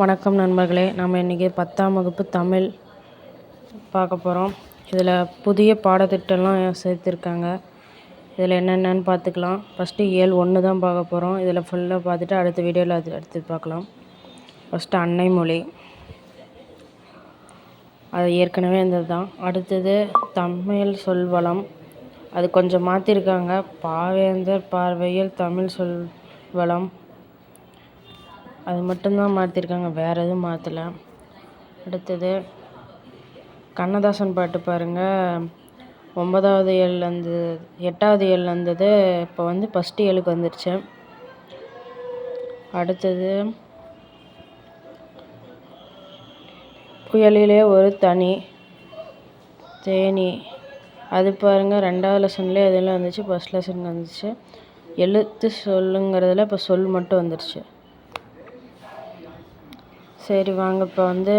வணக்கம் நண்பர்களே நம்ம இன்றைக்கி பத்தாம் வகுப்பு தமிழ் பார்க்க போகிறோம் இதில் புதிய பாடத்திட்டம்லாம் சேர்த்துருக்காங்க. இதில் என்னென்னு பார்த்துக்கலாம். ஃபஸ்ட்டு ஏழு ஒன்று தான் பார்க்க போகிறோம் இதில் ஃபுல்லாக பார்த்துட்டு அடுத்த வீடியோவில் அது அடுத்து பார்க்கலாம். ஃபஸ்ட்டு அன்னை மொழி. அது ஏற்கனவே இருந்தது தான் அடுத்தது தமிழ் சொல்வளம். அது கொஞ்சம் மாற்றிருக்காங்க பாவேந்தர் பார்வையில் தமிழ் சொல்வளம். அது மட்டும்தான் மாற்றிருக்காங்க வேறு எதுவும் மாற்றல அடுத்தது கண்ணதாசன் பாட்டு பாருங்கள் ஒன்பதாவது ஏழுலேருந்து எட்டாவது ஏழில் இருந்தது இப்போ வந்து ஃபஸ்ட்டு ஏழுக்கு வந்துருச்சு. அடுத்தது புயலிலே ஒரு தனி தேனி. அது பாருங்கள் ரெண்டாவது லெசன்லேயே அதெல்லாம் வந்துச்சு ஃபஸ்ட் லெசன் வந்துச்சு. எழுத்து சொல்லுங்கிறதுல இப்போ சொல் மட்டும் வந்துருச்சு. சரி வாங்க இப்போ வந்து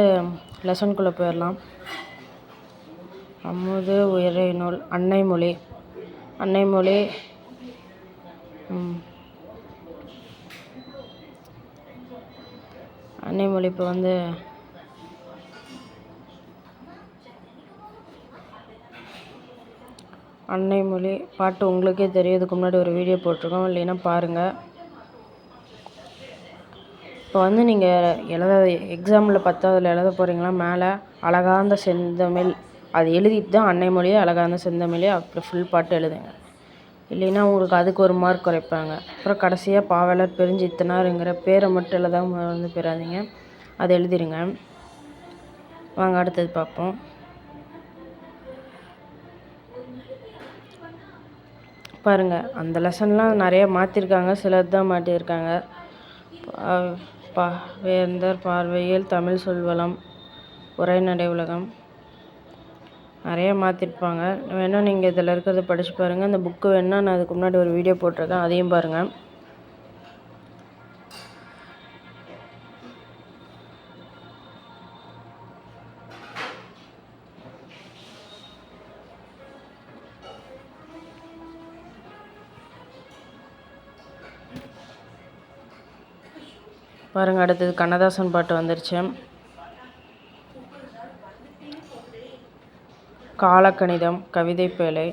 லெசன்குள்ளே போயிடலாம் அமுது உயரை நூல் அன்னை மொழி. அன்னை மொழி அன்னை மொழி இப்போ வந்து அன்னை மொழி பாட்டு உங்களுக்கே தெரியும். இதுக்கு முன்னாடி ஒரு வீடியோ போட்டிருக்கோம். இல்லைன்னா பாருங்கள் இப்போ வந்து நீங்கள் எழுத எக்ஸாமில் பத்தாவதில் எழுத போகிறீங்களா மேலே அழகார்ந்த செந்தமிழ் அது எழுதிட்டு தான் அன்னை மொழியே அழகார்ந்த செந்தமிழே அப்படி ஃபுல் பாட்டு எழுதுங்க. இல்லைன்னா உங்களுக்கு அதுக்கு ஒரு மார்க் குறைப்பாங்க. அப்புறம் கடைசியாக பாவலர் பெருஞ்சித்தனாருங்கிற பேரை மட்டும் எழுதாம வந்து பெறாதீங்க அதை எழுதிடுங்க வாங்க அடுத்தது பார்ப்போம். பாருங்கள் அந்த லெசன்லாம் நிறைய மாற்றிருக்காங்க சிலது தான் மாட்டியிருக்காங்க. பா வேந்தர் பார்வையில் தமிழ் சொல்வளம் உரைநடை உலகம். நிறைய மாற்றிருப்பாங்க வேணால் நீங்கள் இதில் இருக்கிறத படித்து பாருங்கள் இந்த புக்கு வேணால் நான் அதுக்கு முன்னாடி ஒரு வீடியோ போட்டிருக்கேன். அதையும் பாருங்கள் பாருங்கள் அடுத்தது கண்ணதாசன் பாட்டு வந்துருச்சு. காலக்கணிதம் கவிதை பேழை.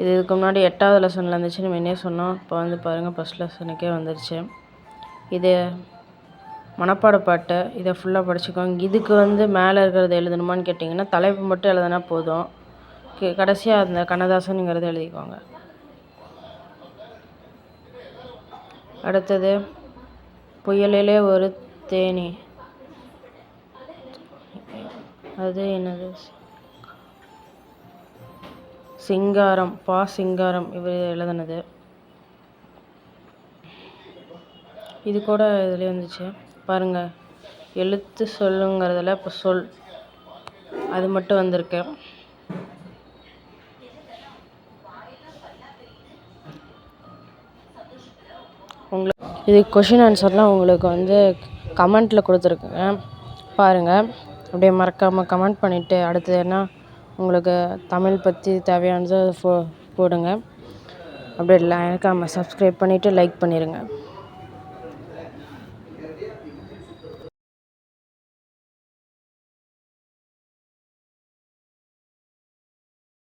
இது இதுக்கு முன்னாடி எட்டாவது லெசனில் இருந்துச்சு நம்ம என்ன சொன்னோம்? இப்போ வந்து பாருங்கள் ஃபஸ்ட் லெசனுக்கே வந்துருச்சு. இது மனப்பாட பாட்டு இதை ஃபுல்லாக படிச்சுக்கோங்க. இதுக்கு வந்து மேலே இருக்கிறது எழுதணுமான்னு கேட்டிங்கன்னா தலைப்பு மட்டும் எழுதுனா போதும். கடைசியாக அந்த கண்ணதாசனுங்கிறத எழுதிக்கோங்க. அடுத்தது புயலிலே ஒரு தேனி. அது என்னது? சிங்காரம் பா சிங்காரம் இவர் எழுதுனது. இது கூட இதுலேயே வந்துச்சு. பாருங்கள் எழுத்து சொல்லுங்கிறதுல இப்போ சொல். அது மட்டும் வந்திருக்கு. இது கொஷின் ஆன்சர்லாம் உங்களுக்கு வந்து கமெண்ட்டில் கொடுத்துருக்குங்க. பாருங்கள் அப்படியே மறக்காமல் கமெண்ட் பண்ணிவிட்டு அடுத்தது என்ன? உங்களுக்கு தமிழ் பற்றி தேவையானதை ஃபோ போடுங்க. அப்படியே மறக்காமல் சப்ஸ்கிரைப் பண்ணிவிட்டு லைக் பண்ணிடுங்க